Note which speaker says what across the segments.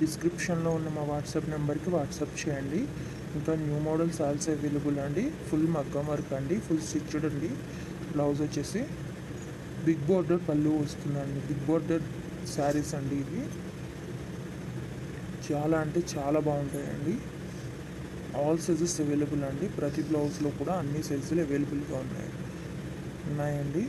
Speaker 1: డిస్క్రిప్షన్లో ఉన్న మా వాట్సాప్ నెంబర్కి వాట్సాప్ చేయండి. ఇంకా న్యూ మోడల్స్ ఆల్సో అవైలబుల్ అండి. ఫుల్ మగ్గం వర్క్ అండి. ఫుల్ స్టిచ్డ్ అండి. బ్లౌజ్ వచ్చేసి బిగ్ బోర్డర్ పళ్ళు వస్తుందండి. బిగ్ బోర్డర్ శారీస్ అండి ఇవి. చాలా అంటే చాలా బాగుంటాయండి. ఆల్ సైజెస్ అవైలబుల్ అండి. ప్రతి బ్లౌజ్లో కూడా అన్ని సైజులు అవైలబుల్గా ఉన్నాయి. ఉన్నాయండి.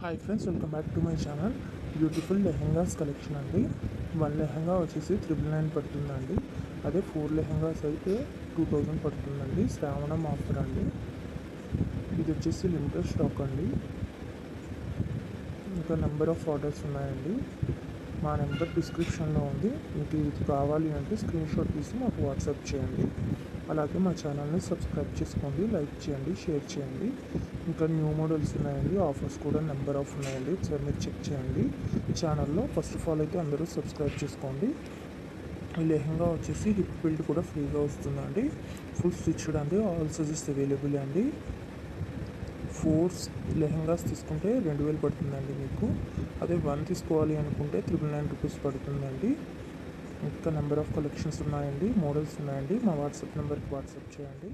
Speaker 1: hi friends welcome back to my channel beautiful lehengas collection అండి. వన్ లెహెంగా వచ్చేసి త్రిబుల్ నైన్ పడుతుందండి. అదే ఫోర్ లెహెంగాస్ అయితే టూ థౌజండ్ పడుతుందండి. శ్రావణం ఆఫర్ అండి. ఇది వచ్చేసి లిమిటెడ్ స్టాక్ అండి. ఇంకా నెంబర్ ఆఫ్ ఆర్డర్స్ ఉన్నాయండి. మా నెంబర్ డిస్క్రిప్షన్లో ఉంది. మీకు ఇది కావాలి అంటే స్క్రీన్ షాట్ తీసి మాకు వాట్సాప్ చేయండి. అలాగే మా ఛానల్ని సబ్స్క్రైబ్ చేసుకోండి లైక్ చేయండి షేర్ చేయండి. ఇంకా న్యూ మోడల్స్ ఉన్నాయండి. ఆఫర్స్ కూడా నెంబర్ ఆఫ్ ఉన్నాయండి. ఒకసారి మీరు చెక్ చేయండి. ఛానల్లో ఫస్ట్ ఆఫ్ ఆల్ అయితే అందరూ సబ్స్క్రైబ్ చేసుకోండి. ఈ లెహంగా వచ్చేసి హిప్ బిల్డ్ కూడా ఫ్రీగా వస్తుందండి. ఫుల్ స్టిచ్డ్ అండి. ఆల్ సైజెస్ అవైలబుల్ అండి. ఫోర్స్ లెహంగాస్ తీసుకుంటే రెండు వేలు పడుతుందండి మీకు. అదే వన్ తీసుకోవాలి అనుకుంటే త్రిబుల్ నైన్ రూపీస్ పడుతుందండి. ఇంకా నెంబర్ ఆఫ్ కలెక్షన్స్ ఉన్నాయండి మోడల్స్ ఉన్నాయండి. మా వాట్సాప్ నెంబర్కి వాట్సాప్ చేయండి.